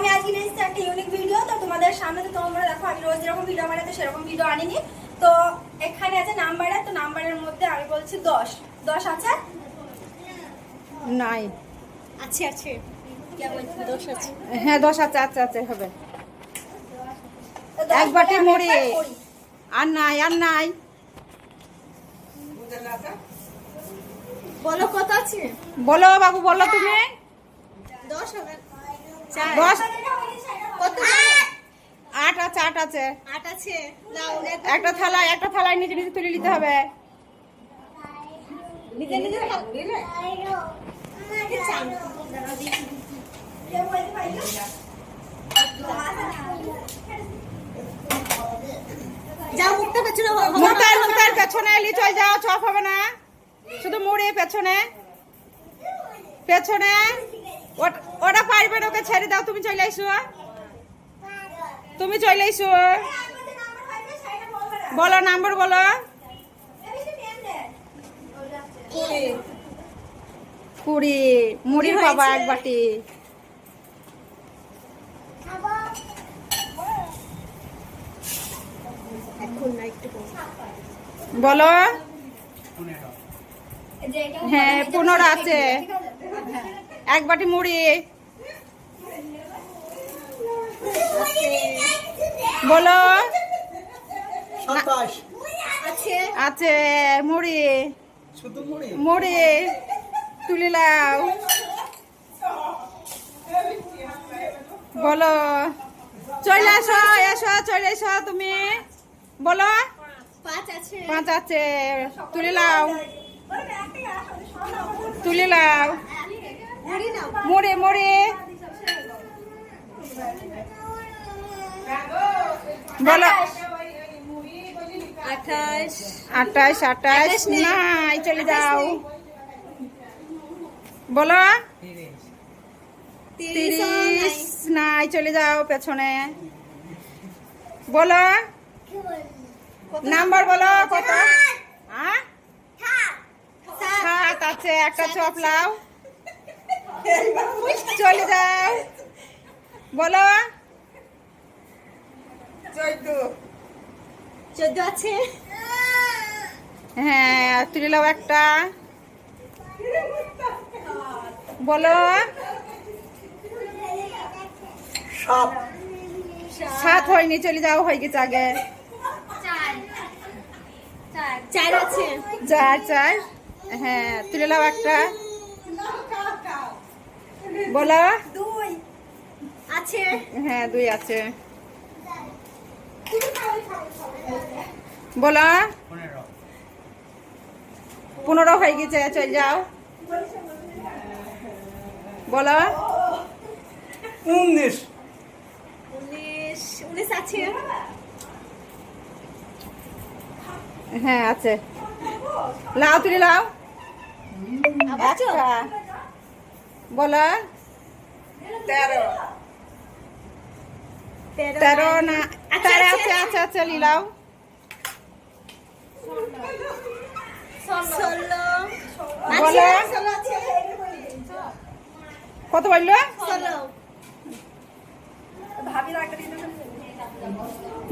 আমি আজকে নিয়ে এসেছি একটা ইউনিক ভিডিও তো তোমাদের সামনে তো তোমরা দেখো আমি রোজ যেরকম ভিডিও বানাই তো সেরকম ভিডিও আনিনি। তো এখানে আছে নাম্বারে তো নাম্বারের মধ্যে আমি বলছি দশ। দশ আছে? নাই। আছে আছে। দোষ আছে। হ্যাঁ দশ আছে আছে আছে হবে। তো দশ এক বাটি মুড়ি। আর নাই আর নাই। বলো কত আছে? বলো বাবু বলো তুমি। দশ হবে। দশ কত আট আছে আট আছে। আট আছে। একটা থালা একটা থালায় নিচে নিচে তুলে নিতে হবে। নিজে নিজে। পেছনে যাও চপ হবে না। শুধু মুড়ি পেছনে। পেছনে। ওট- ওটা পারবে না ওকে ছেড়ে দাও তুমি চলে আইসো তুমি চলে আইসো বলো নাম্বার বলো কুড়ি মুড়ির বাবা এক বাটি। বলো হ্যাঁ পনেরো আছে। এক বাটি মুড়ি। বলো। আছে। আছে মুড়ি। মুড়ি? মুড়ি। তুলে লাও বলো। চলে এসো এসো চলে এসো তুমি। বলো। পাঁচ আছে। পাঁচ আছে। তুলে লাও তুলে লাও মুড়ি মুড়ি বলো। আঠাশ। আঠাশ নাই চলে যাও। বলো। তিরিশ। তিরিশ নাই। চলে যাও পেছনে। বলো। নাম্বার বলো কত? হ্যাঁ? সাত। আছে একটা চপ লাও। চলে যাও বলো। চোদ্দ। আছে? হ্যাঁ তুলে লাও একটা। বলো। সাত। সাত হয়নি চলে যাও হয়ে গেছে আগে। চার। আছে। চার চার। হ্যাঁ তুলে লাও একটা। বলো। দুই। আছে। হ্যাঁ দুই আছে। বলো। পনেরো। হয়ে গেছে চল যাও। বলো। উনিশ। উনিশ উনিশ আছে। হ্যাঁ আছে। লাও তুলে লাও? একটা বলো। তেরো। তেরো না আচ্ছা, তেরো আচ্ছা, আছে আছে আছে লিলাও বলো। আছে আছে কত বলল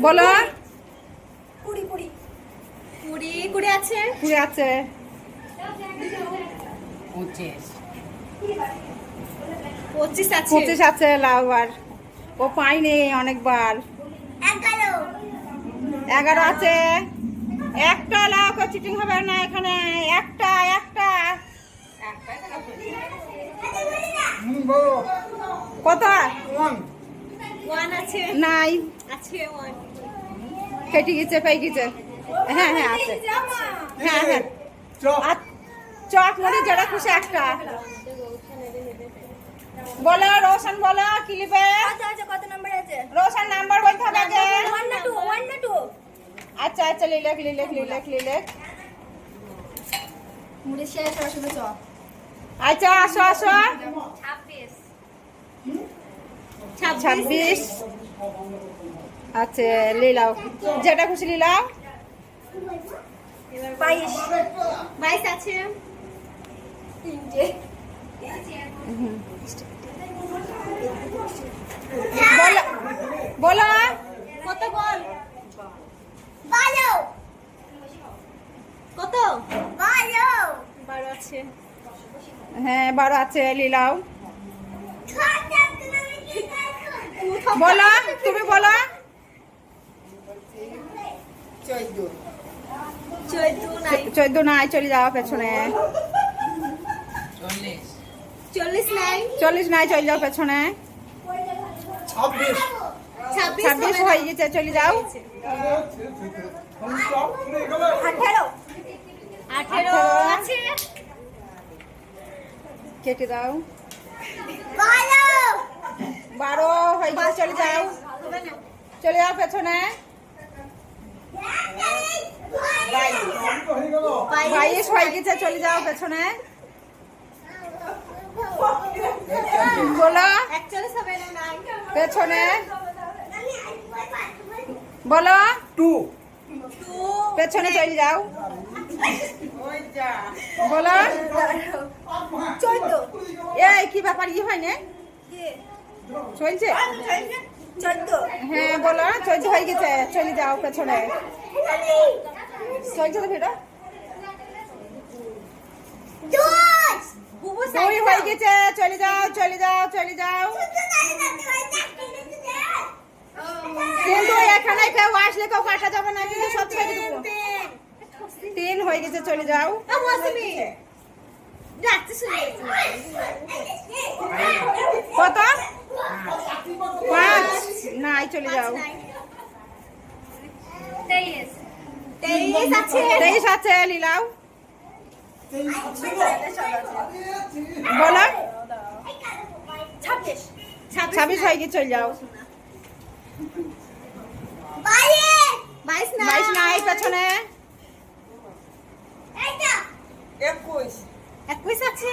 বলো। কুড়ি কুড়ি। কুড়ি কুড়ি আছে। কুড়ি আছে। পঁচিশ। আছে। পঁচিশ আছে লাউ আর। ও পাইনি অনেকবার। এগারো। আছে। একটা লাউ চিটিং হবে না এখানে। একটা একটা। হুম, কত নাই। কেটে গেছে পেয়ে গেছে। হ্যাঁ হ্যাঁ আছে। হ্যাঁ হ্যাঁ। চপ। মুড়ি যেটা খুশি একটা। বলো রোশন বলো কত নাম্বার আছে? রোশন নাম্বার বলতে হবে আগে। না না আচ্ছা আচ্ছা লিলেখ লিলেখ লিলেখ লিলেখ মুড়ি শেষ রসুন চপ আচ্ছা আসো আসো। ছাব্বিশ। আচ্ছা লিলাও যেটা খুশি লিলাও বাইশ। বাইশ আছে। তিনটে। হুম। বলো কত বল? বারো। কত? বারো। বারো আছে। হ্যাঁ বারো আছে লিলাও বলো তুমি বলো। চোদ্দ নাই। চোদ্দ নাই চলে যাও পেছনে। চল্লিশ। নাই। চল্লিশ নাই চলে যাও পেছনে। ছাব্বিশ। হয়ে গেছে চলে যাও। কেটে দাও। বারো। বারো হয়ে গেছে চলে যাও। চলে যাও পেছনে। বাইশ হয়ে গেছে চলে যাও পেছনে। বলো। পেছনে। বলো। টু। পেছনে চলে যাও। বলো। এই কি ব্যাপার? ই হয় না চলছে? হ্যাঁ বলো। চলছে হয়ে গেছে। চলে যাও পেছনে। চলছে তো দশ দুই হয়ে গেছে চলে যাও চলে যাও চলে যাও। কিন্তু এখানে কেউ আসলে কেউ কাটা যাবে না কিন্তু সব ছেড়ে দেবো। তিন হয়ে গেছে চলে যাও। কত? পাঁচ। নাই চলে যাও। তেইশ আছে লিলাও। বলো। ছাব্বিশ। হয়ে গেছে চলে যাও। বাইশ না। বাইশ নাই পেছনে। একুশ। আছে।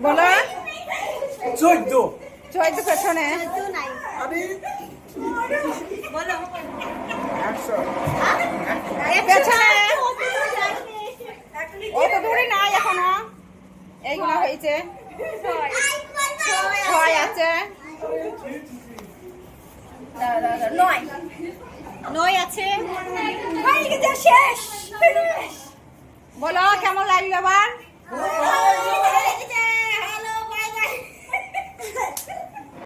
বলো। চোদ্দ। চোদ্দ পেছনে। বলো। একশো। পেছনে অত দূরে নাই এখনও। এইগুলো হয়েছে। ছয় আছে। নয়। আছে। শেষ বলো, কেমন লাগল গেছে